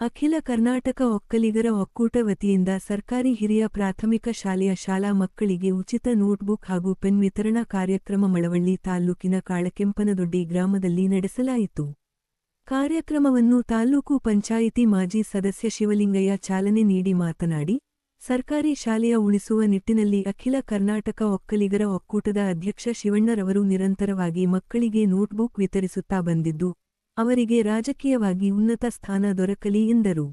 ಅಖಿಲ ಕರ್ನಾಟಕ ಒಕ್ಕಲಿಗರ ಒಕ್ಕೂಟ ವತಿಯಿಂದ ಸರ್ಕಾರಿ ಹಿರಿಯ ಪ್ರಾಥಮಿಕ ಶಾಲೆಯ ಶಾಲಾ ಮಕ್ಕಳಿಗೆ ಉಚಿತ ನೋಟ್ಬುಕ್ ಹಾಗೂ ಪೆನ್ ವಿತರಣಾ ಕಾರ್ಯಕ್ರಮ ಮಳವಳ್ಳಿ ತಾಲ್ಲೂಕಿನ ಕಾಳಕೆಂಪನದೊಡ್ಡಿ ಗ್ರಾಮದಲ್ಲಿ ನಡೆಸಲಾಯಿತು. ಕಾರ್ಯಕ್ರಮವನ್ನು ತಾಲ್ಲೂಕು ಪಂಚಾಯಿತಿ ಮಾಜಿ ಸದಸ್ಯ ಶಿವಲಿಂಗಯ್ಯ ಚಾಲನೆ ನೀಡಿ ಮಾತನಾಡಿ, ಸರ್ಕಾರಿ ಶಾಲೆಯ ಉಳಿಸುವ ನಿಟ್ಟಿನಲ್ಲಿ ಅಖಿಲ ಕರ್ನಾಟಕ ಒಕ್ಕಲಿಗರ ಒಕ್ಕೂಟದ ಅಧ್ಯಕ್ಷ ಶಿವಣ್ಣರವರು ನಿರಂತರವಾಗಿ ಮಕ್ಕಳಿಗೆ ನೋಟ್ಬುಕ್ ವಿತರಿಸುತ್ತಾ ಬಂದಿದ್ದು ಅವರಿಗೆ ರಾಜಕೀಯವಾಗಿ ಉನ್ನತ ಸ್ಥಾನ ದೊರಕಲಿ ಎಂದರು.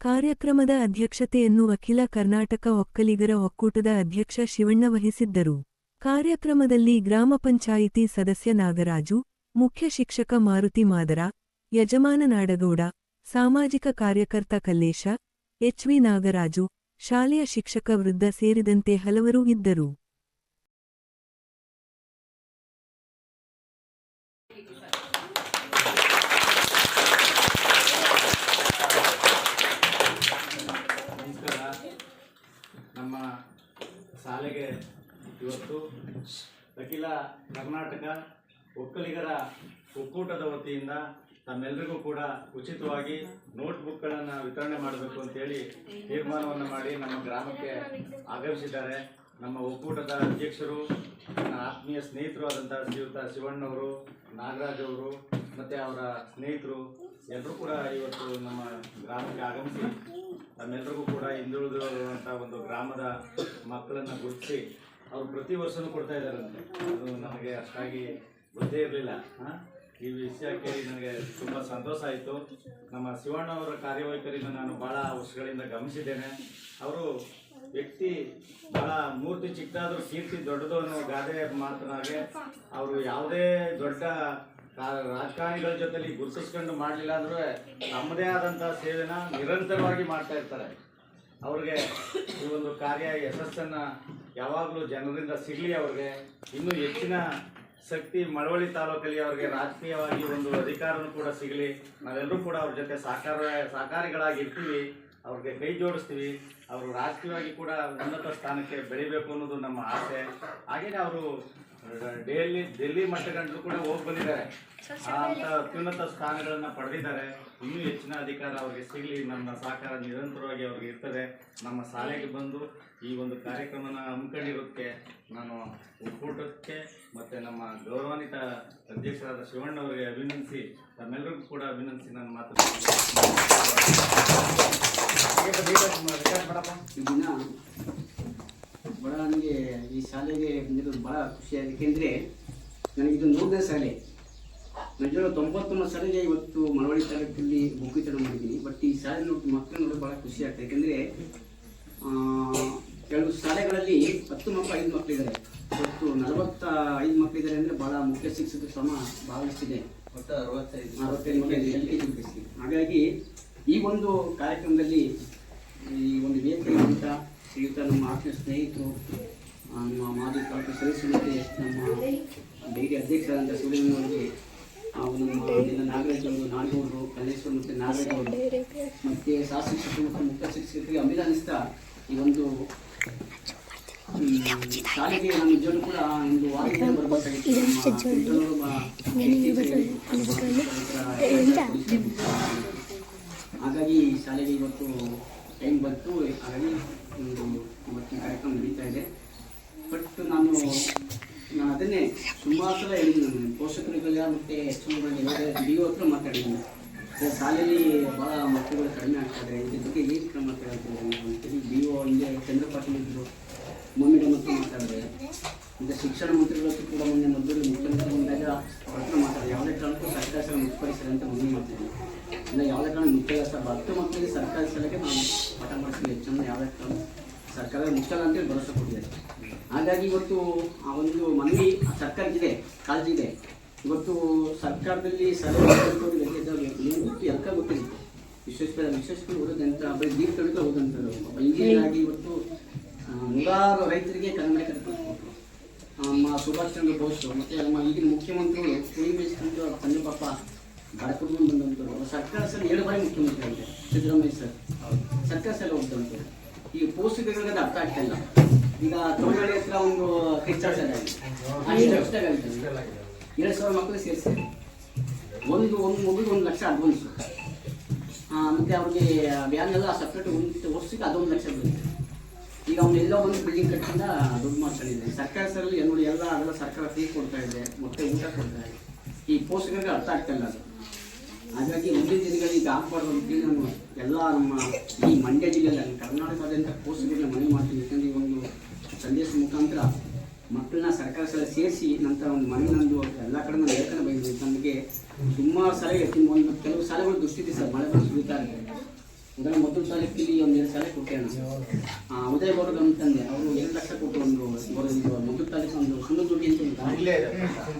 ಕಾರ್ಯಕ್ರಮದ ಅಧ್ಯಕ್ಷತೆಯನ್ನು ಅಖಿಲ ಕರ್ನಾಟಕ ಒಕ್ಕಲಿಗರ ಒಕ್ಕೂಟದ ಅಧ್ಯಕ್ಷ ಶಿವಣ್ಣ ವಹಿಸಿದ್ದರು. ಕಾರ್ಯಕ್ರಮದಲ್ಲಿ ಗ್ರಾಮ ಪಂಚಾಯಿತಿ ಸದಸ್ಯ ನಾಗರಾಜು, ಮುಖ್ಯ ಶಿಕ್ಷಕ ಮಾರುತಿ ಮಾದರ, ಯಜಮಾನ ನಾಡಗೌಡ, ಸಾಮಾಜಿಕ ಕಾರ್ಯಕರ್ತ ಕಲ್ಲೇಶ ಎಚ್ವಿ ನಾಗರಾಜು, ಶಾಲೆಯ ಶಿಕ್ಷಕ ವೃದ್ಧ ಸೇರಿದಂತೆ ಹಲವರು ಇದ್ದರು ನಮಸ್ಕಾರ ನಮ್ಮ ಶಾಲೆಗೆ ಇವತ್ತು ಅಖಿಲ ಕರ್ನಾಟಕ ಒಕ್ಕಲಿಗರ ಒಕ್ಕೂಟದ ವತಿಯಿಂದ ತಮ್ಮೆಲ್ಲರಿಗೂ ಕೂಡ ಉಚಿತವಾಗಿ ನೋಟ್ಬುಕ್ಗಳನ್ನು ವಿತರಣೆ ಮಾಡಬೇಕು ಅಂತೇಳಿ ತೀರ್ಮಾನವನ್ನು ಮಾಡಿ ನಮ್ಮ ಗ್ರಾಮಕ್ಕೆ ಆಗಮಿಸಿದ್ದಾರೆ. ನಮ್ಮ ಒಕ್ಕೂಟದ ಅಧ್ಯಕ್ಷರು, ನನ್ನ ಆತ್ಮೀಯ ಸ್ನೇಹಿತರು ಆದಂಥ ಶ್ರೀಯುತ ಶಿವಣ್ಣವರು ನಾಗರಾಜ್ ಅವರು, ಮತ್ತು ಅವರ ಸ್ನೇಹಿತರು ಎಲ್ಲರೂ ಕೂಡ ಇವತ್ತು ನಮ್ಮ ಗ್ರಾಮಕ್ಕೆ ಆಗಮಿಸಿ ತಮ್ಮೆಲ್ಲರಿಗೂ ಕೂಡ ಹಿಂದುಳಿದಿರುವಂಥ ಒಂದು ಗ್ರಾಮದ ಮಕ್ಕಳನ್ನು ಗುರುತಿಸಿ ಅವರು ಪ್ರತಿ ವರ್ಷನೂ ಕೊಡ್ತಾ ಇದ್ದಾರಂತೆ. ಅದು ನನಗೆ ಅಷ್ಟಾಗಿ ಗೊತ್ತೇ ಇರಲಿಲ್ಲ. ಈ ವಿಷಯ ಕೇಳಿ ನನಗೆ ತುಂಬ ಸಂತೋಷ ಆಯಿತು. ನಮ್ಮ ಶಿವಣ್ಣ ಅವರ ಕಾರ್ಯವೈಖರಿನ ನಾನು ಭಾಳ ವರ್ಷಗಳಿಂದ ಗಮನಿಸಿದ್ದೇನೆ. ಅವರು ವ್ಯಕ್ತಿ ಬಹಳ ಮೂರ್ತಿ ಚಿಕ್ಕದಾದ್ರೂ ಕೀರ್ತಿ ದೊಡ್ಡದು ಅನ್ನೋ ಗಾದೆ ಮಾತನಾಗೆ ಅವರು ಯಾವುದೇ ದೊಡ್ಡ ರಾಜಕಾರಣಿಗಳ ಜೊತೆಲಿ ಗುರುತಿಸ್ಕೊಂಡು ಮಾಡಲಿಲ್ಲ ಅಂದರೆ ತಮ್ಮದೇ ಆದಂಥ ಸೇವೆನ ನಿರಂತರವಾಗಿ ಮಾಡ್ತಾ ಇರ್ತಾರೆ. ಅವ್ರಿಗೆ ಈ ಒಂದು ಕಾರ್ಯ ಯಶಸ್ಸನ್ನು ಯಾವಾಗಲೂ ಜನರಿಂದ ಸಿಗಲಿ ಅವ್ರಿಗೆ. ಇನ್ನೂ ಹೆಚ್ಚಿನ ಶಕ್ತಿ ಮಳವಳ್ಳಿ ತಾಲೂಕಲ್ಲಿ ಅವ್ರಿಗೆ ರಾಜಕೀಯವಾಗಿ ಒಂದು ಅಧಿಕಾರನೂ ಕೂಡ ಸಿಗಲಿ. ನಾವೆಲ್ಲರೂ ಕೂಡ ಅವ್ರ ಜೊತೆ ಸಹಕಾರ, ಸಹಕಾರಿಗಳಾಗಿರ್ತೀವಿ. ಅವ್ರಿಗೆ ಕೈ ಜೋಡಿಸ್ತೀವಿ. ಅವರು ರಾಜಕೀಯವಾಗಿ ಕೂಡ ಉನ್ನತ ಸ್ಥಾನಕ್ಕೆ ಬೆಳಿಬೇಕು ಅನ್ನೋದು ನಮ್ಮ ಆಸೆ. ಹಾಗೆಯೇ ಅವರು ಡೆಲ್ಲಿ ಡೆಲ್ಲಿ ಮಟ್ಟಗಂಟು ಕೂಡ ಹೋಗಿ ಬಂದಿದ್ದಾರೆ. ಆ ಅಂತ ಅತ್ಯುನ್ನತ ಸ್ಥಾನಗಳನ್ನ ಪಡೆದಿದ್ದಾರೆ. ಇನ್ನೂ ಹೆಚ್ಚಿನ ಅಧಿಕಾರ ಅವ್ರಿಗೆ ಸಿಗಲಿ. ನಮ್ಮ ಸಹಕಾರ ನಿರಂತರವಾಗಿ ಅವ್ರಿಗೆ ಇರ್ತದೆ. ನಮ್ಮ ಶಾಲೆಗೆ ಬಂದು ಈ ಒಂದು ಕಾರ್ಯಕ್ರಮನ ಹಮ್ಮಿಕೊಂಡಿರೋದಕ್ಕೆ ನಾನು ಒಕ್ಕೂಟಕ್ಕೆ ಮತ್ತು ನಮ್ಮ ಗೌರವಾನ್ವಿತ ಅಧ್ಯಕ್ಷರಾದ ಶಿವಣ್ಣ ಅವರಿಗೆ ಅಭಿನಂದಿಸಿ ತಮ್ಮೆಲ್ಲರಿಗೂ ಕೂಡ ಅಭಿನಂದಿಸಿ ನಾನು ಮಾತಾಡ್ತೀನಿ ಈ ದಿನ ಬಹಳ ನನಗೆ ಈ ಶಾಲೆಗೆ ಬಂದಿರೋದು ಭಾಳ ಖುಷಿಯಾಗಿದೆ ಏಕೆಂದರೆ ನನಗಿದು ನೂರನೇ ಶಾಲೆ. ನಿಜವಾಗ್ಲೂ ತೊಂಬತ್ತೊಂಬತ್ತು ಶಾಲೆಗೆ ಇವತ್ತು ಮಳವಳ್ಳಿ ತಾಲೂಕಲ್ಲಿ ವಿತರಣೆ ಮಾಡಿದ್ದೀನಿ. ಬಟ್ ಈ ಶಾಲೆ ನೋಡಿ ಮಕ್ಕಳು ನೋಡಿ ಭಾಳ ಖುಷಿ ಆಗ್ತದೆ ಯಾಕೆಂದರೆ ಕೆಲವು ಶಾಲೆಗಳಲ್ಲಿ ಹತ್ತು ಮಕ್ಕಳು ಐದು ಮಕ್ಕಳಿದ್ದಾರೆ ಇವತ್ತು ನಲವತ್ತ ಐದು ಮಕ್ಕಳಿದ್ದಾರೆ ಅಂದರೆ ಭಾಳ ಮುಖ್ಯ ಶಿಕ್ಷಕರು ಶ್ರಮ ಭಾವಿಸ್ತಿದೆ. ಒಟ್ಟು ಅರವತ್ತೈದು ಅರವತ್ತೈದು ಮಕ್ಕಳಿದೆ ಎಲ್ ಕೆ ಜಿ ಹಾಗಾಗಿ ಈ ಒಂದು ಕಾರ್ಯಕ್ರಮದಲ್ಲಿ ಈ ಒಂದು ವೇದಿಕೆಯಿಂದ ಶ್ರೀಯುತ ನಮ್ಮ ಆತ್ಮೀಯ ಸ್ನೇಹಿತರು ನಮ್ಮ ಮಾಜಿ ತಾಲೂಕು ಸದಸ್ಯರು ನಮ್ಮ ಬೇರೆ ಅಧ್ಯಕ್ಷರಾದಂಥ ಶಿವಲಿಂಗನವರಿಗೆ ಹಾಗೂ ನಮ್ಮ ಇಲ್ಲಿನ ನಾಗರಾಜ್ ಅವರು ನಾಗೌಡರು ಕಲ್ಲೇಶ್ವರ್ ಮತ್ತು ನಾಗರಾಜ್ ಅವರು ಮತ್ತು ಸಹ ಶಿಕ್ಷಕರು ಮುಖ್ಯ ಶಿಕ್ಷಕರಿಗೆ ಅಭಿನಂದಿಸ್ತಾ ಈ ಒಂದು ಶಾಲೆಗೆ ನಾನು ನಿಜವಾಗ್ಲೂ ಕೂಡ ಒಂದು ವಾರದಿಂದ ನಮ್ಮ ಹಾಗಾಗಿ ಶಾಲೆಗೆ ಇವತ್ತು ಟೈಮ್ ಬಂತು. ಹಾಗಾಗಿ ಒಂದು ಇವತ್ತಿನ ಕಾರ್ಯಕ್ರಮ ನಡೀತಾ ಇದೆ. ಬಟ್ ನಾನು ನಾನು ಅದನ್ನೇ ತುಂಬಾ ಸಲ ಹೇಳಿದ್ದೀನಿ ನಾನು ಪೋಷಕರುಗಳ ಮತ್ತೆ ಹೆಚ್ಚುಗಳಿಗೆ ಡಿ ಒ ಹತ್ರ ಮಾತಾಡಿದ್ದೀನಿ. ಶಾಲೆಯಲ್ಲಿ ಭಾಳ ಮಕ್ಕಳುಗಳು ಕಡಿಮೆ ಆಗ್ತಾರೆ. ಇದ್ರ ಬಗ್ಗೆ ಏನು ಕ್ರಮ ತಗೊಳ್ತಿದ್ದಾರೆ ಡಿ ಒ ಹಿಂದೆ ಚಂದ್ರಪಾಟೀಲ್ ಇದ್ದರು ಮೊನ್ನೆ ಮತ್ತು ಮಾತಾಡಿದೆ. ಮತ್ತು ಶಿಕ್ಷಣ ಮಂತ್ರಿಗಳ ಹತ್ರ ಕೂಡ ಮೊನ್ನೆ ಮೊದಲು ಮುಖ್ಯಮಂತ್ರಿ ಬಂದಾಗ ಅವ್ರ ಹತ್ರ ಮಾತಾಡಿದೆ. ಯಾವುದೇ ಕಾರಣಕ್ಕೂ ಸರ್ಕಾರಿ ಶಾಲೆ ಮುಕ್ತಪಡಿಸಿದೆ ಅಂತ ಮೊನ್ನೆ ಮಾಡ್ತೀನಿ ಇಲ್ಲ ಯಾವುದೇ ಕಾರಣ ಮುಖ್ಯ ಹತ್ತು ಮಕ್ಕಳಿಗೆ ಸರ್ಕಾರಿ ಶಾಲೆಗೆ ನಾನು ಪಾಠ ಮಾಡಿಸ್ತೀವಿ. ಹೆಚ್ಚನ್ನು ಯಾವುದೇ ಕಾರಣ ಸರ್ಕಾರ ಮುಖ್ಯ ಅಂತೇಳಿ ಭರವಸೆ ಕೊಟ್ಟಿದ್ದಾರೆ. ಹಾಗಾಗಿ ಇವತ್ತು ಆ ಒಂದು ಮನವಿ ಸರ್ಕಾರಕ್ಕಿದೆ ಕಾಳಜಿ ಇದೆ ಇವತ್ತು ಸರ್ಕಾರದಲ್ಲಿ ಸರ್ಕಾರ ಗೊತ್ತು ಎಲ್ಕ ಗೊತ್ತಿರುತ್ತೆ ವಿಶ್ವೇಶ್ವರ ವಿಶ್ವೇಶ್ವರ ಓದೋದಂತ ಬರೀ ದೀಪ ತಡೆದು ಓದಂಥದ್ದು ಒಬ್ಬ ಇಂಜಿನಿಯರ್ ಆಗಿ ಇವತ್ತು ನೂರಾರು ರೈತರಿಗೆ ಕನ್ನಡ ಕರ್ಕೊಂಡು ನಮ್ಮ ಸುಭಾಷ್ ಚಂದ್ರ ಬೋಸ್ ಮತ್ತೆ ನಮ್ಮ ಈಗಿನ ಮುಖ್ಯಮಂತ್ರಿಗಳು ಕುಳಿ ಮೇಯಿಸ್ಕೊಂಡು ತಂದೆ ಪಾಪ ಬಡಕೊಂಡು ಬಂದಂಥವ್ರು ಸರ್ಕಾರ ಸರ್ ಎರಡು ಬಾರಿ ಮುಖ್ಯಮಂತ್ರಿ ಆಗಿದೆ ಸಿದ್ದರಾಮಯ್ಯ ಸರ್. ಸರ್ಕಾರ ಸರ್ ಹೋಗ್ತಂತೆ ಈ ಅದು ಅರ್ಥ ಆಗ್ತಾ ಇಲ್ಲ. ಈಗ ತೋಳಗಡೆ ಹತ್ರ ಒಂದು ಎರಡು ಸಾವಿರ ಮಕ್ಕಳು ಸೇರಿಸಿ ಒಂದು ಒಂದು ಮಗುಗೆ ಒಂದು ಲಕ್ಷ ಅಡ್ವಾನ್ಸ್ ಮತ್ತೆ ಅವ್ರಿಗೆ ವ್ಯಾನ್ ಎಲ್ಲ ಸಪ್ರೇಟ್ ಒಂದು ವರ್ಷಕ್ಕೆ ಅದೊಂದು ಲಕ್ಷ ಬರುತ್ತೆ ಈಗ ಅವನ್ನೆಲ್ಲ ಒಂದು ಬಿಲ್ಡಿಂಗ್ ಕಟ್ಟಿಂದ ದುಡ್ಡು ಮಾಡ್ಕೊಂಡಿದೆ ಸರ್ಕಾರ ಸರಲ್ಲಿ ನೋಡಿ ಎಲ್ಲ ಅದೆಲ್ಲ ಸರ್ಕಾರ ಫ್ರೀ ಕೊಡ್ತಾ ಇದೆ ಮತ್ತೆ ಊಟ ಕೊಡ್ತಾ ಇದೆ. ಈ ಪೋಷಕರಿಗೆ ಅರ್ಥ ಆಗ್ತಾ ಇಲ್ಲ ಅದು. ಹಾಗಾಗಿ ಮುಂದಿನ ದಿನಗಳಲ್ಲಿ ಈಗ ಆಗ್ಬಾರ್ದು ನಾನು ಎಲ್ಲ ನಮ್ಮ ಈ ಮಂಡ್ಯ ಜಿಲ್ಲೆಯಲ್ಲಿ ಕರ್ನಾಟಕದಾದ್ಯಂತ ಪೋಷಕರಿಗೆ ಮನವಿ ಮಾಡ್ತೀನಿ. ಯಾಕಂದರೆ ಈ ಒಂದು ಸಂದೇಶ ಮುಖಾಂತರ ಮಕ್ಕಳನ್ನ ಸರ್ಕಾರ ಸಲ ಸೇರಿಸಿ ನಂತರ ಒಂದು ಮನೆ ನಂದು ಎಲ್ಲ ಕಡೆ ನಾನು ಲೇಖನ ಬಂದಿದ್ದೀನಿ ನಮಗೆ ಸುಮಾರು ಸಲ ಕೆಲವು ಸಾಲಗಳು ದುಷ್ಟಿದೆ ಸರ್ ಮಳೆ ಸುರಿತಾ ಇದೆ. ಉದಾಹರಣೆ ಮೊದಲು ಇಲ್ಲಿ ಒಂದು ಎರಡು ಶಾಲೆ ಕೊಟ್ಟೆ ನಾನು ಉದಯ ಗೌಡ ಅಂತಂದೆ ಅವರು ಎರಡು ಲಕ್ಷ ಕೊಟ್ಟು ಒಂದು ಮೊದಲು ತಾಲೂಕು ಒಂದು ಸುಣ್ಣ ದುಡ್ಡಿ ಅಂತ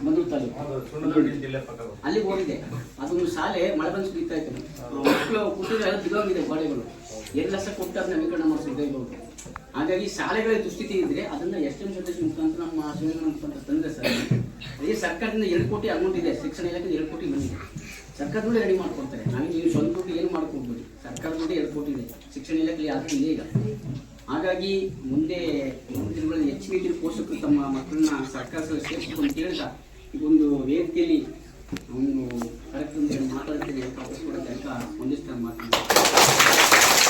ಮೊದಲು ತಾಲೂಕು. ಅಲ್ಲಿ ಸುಣ್ಣದೊಡ್ಡಿ ಹೋಗಿದೆ. ಅದೊಂದು ಶಾಲೆ ಮಳೆ ಬಂದು ಸುರಿತಾ ಇತ್ತು. ಮಕ್ಕಳು ಕುಟುಂಬ ಎಲ್ಲ ಬಿದ್ದೋಗಿದೆ ಗೋಡೆಗಳು. ಎರಡು ಲಕ್ಷ ಕೊಟ್ಟು ಅದನ್ನ ನವೀಕರಣ ಗೌಡ ಹಾಗಾಗಿ ಶಾಲೆಗಳ ದುಸ್ಥಿತಿ ಇದ್ರೆ ಅದನ್ನ ಎಷ್ಟೊಂದು ಜೊತೆ ಮುಖಾಂತರ ನಮ್ಮ ಶಿವನ ಮುಖಾಂತರ ತಂದ್ರೆ ಸರ್. ಅದೇ ಸರ್ಕಾರದಿಂದ ಎರಡು ಕೋಟಿ ಅಮೌಂಟ್ ಇದೆ. ಶಿಕ್ಷಣ ಇಲಾಖೆ ಎರಡು ಕೋಟಿ ಬಂದಿದೆ. ಸರ್ಕಾರದಲ್ಲೇ ರೆಡಿ ಮಾಡ್ಕೊಡ್ತಾರೆ ನನಗೆ ನೀವು ಸ್ವಂತ ದುಡ್ಡು ಏನು ಮಾಡ್ಕೊಡ್ಬೋದು? ಸರ್ಕಾರದ ಕೋಟಿ ಇದೆ. ಶಿಕ್ಷಣ ಇಲಾಖೆ ಯಾವುದು ಇದೆ ಈಗ. ಹಾಗಾಗಿ ಮುಂದೆ ದಿನಗಳಲ್ಲಿ ಹೆಚ್ಚಿನ ಪೋಷಕರು ತಮ್ಮ ಮಕ್ಕಳನ್ನ ಸರ್ಕಾರ ಸೇರಿಸ್ಕೊಂಡು ಈ ಒಂದು ವೇದಿಕೆಯಲ್ಲಿ ಅವನು ಕರೆಕ್ಟ್ ಮಾತಾಡ್ತೀನಿ ಅಂತ ಕೊಡೋಕ್ಕೆ ಅಂತ ಒಂದಿಷ್ಟು ಮಾತನಾಡ್ತೀನಿ